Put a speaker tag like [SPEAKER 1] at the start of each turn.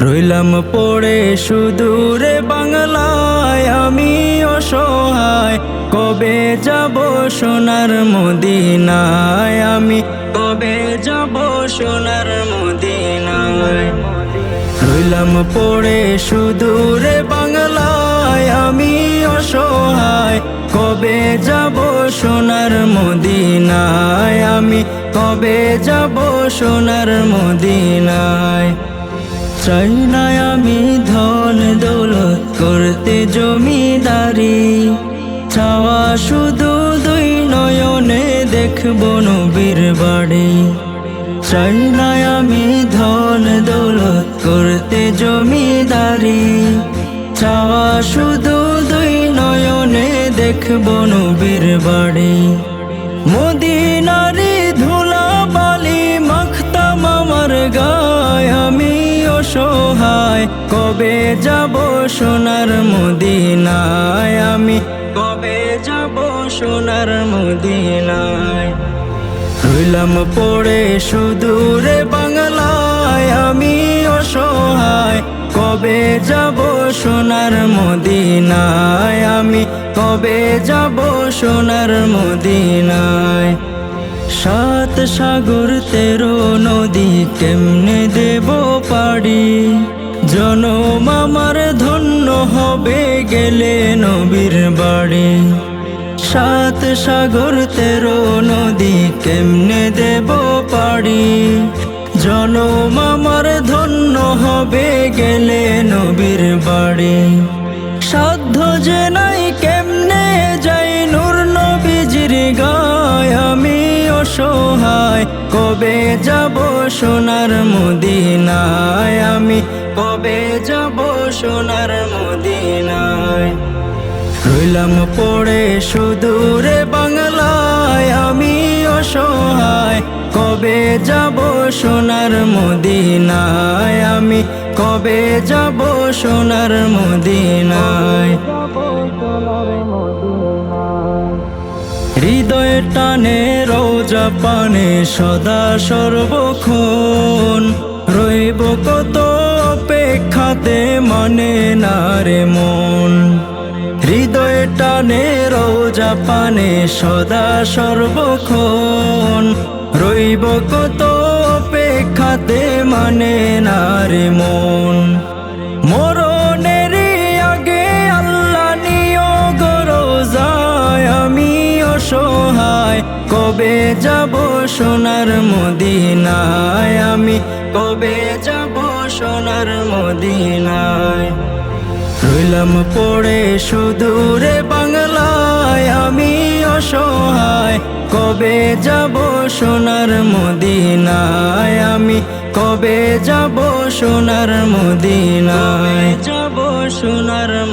[SPEAKER 1] রইলাম পড়ে সুদূরে বাংলায়, আমি অসহায়। কবে যাব সোনার মদিনায়? আমি কবে যাব সোনার মদিনায়? রইলাম পড়ে সুদূরে বাংলায়, আমি অসহায়। কবে যাব সোনার মদিনায়? আমি কবে যাব সোনার মদিনায়? চাই না আমি ধন দৌলত করতে জমিদারি। চাওয়া শুধু দুই নয়নে দেখব নবীর বাড়ি। চাই না আমি ধন দৌলত করতে জমিদারি। চাওয়া শুধু দুই নয়নে দেখব নবীর বাড়ি। মদিনারি অসহায় কবে যাব সোনার মদিনায়? আমি কবে যাব সোনার মদিনায়? রইলাম পড়ে সুদূরে বাংলায়। আমি অসহায়, কবে যাব সোনার মদিনায়? আমি কবে যাব সোনার মদিনায়? সাত সাগর, তেরো নদী, কেমনে দেব পাড়ি? জনম আমার ধন্য হবে গেলে নবীর বাড়ি। সাত সাগর, তেরো নদী, কেমনে দেব পাড়ি? জনম আমার ধন্য হবে গেলে নবীর বাড়ি। সাধ্য যে অসহায়। কবে যাব সোনার মদিনায়? আমি কবে যাব সোনার মদিনায়? রইলাম পড়ে সুদূরে বাংলায়। আমি অসহায়। কবে যাব সোনার মদিনায়? আমি কবে যাব সোনার মদিনায়? হৃদয় টানে পানে সদা সর্বক্ষণ। রইব কত অপেক্ষাতে মানে না রে মন। হৃদয় টানে রোজা পানে সদা সর্বক্ষণ। রইব কত অপেক্ষাতে মানে না রে মন। অসহায় কবে যাব সোনার মদিনায়? আমি কবে যাব সোনার মদিনায়? রইলাম পড়ে সুদূরে বাংলায়। আমি অসহায়। কবে যাব সোনার মদিনায়? আমি কবে যাব সোনার মদিনায়? যাব সোনার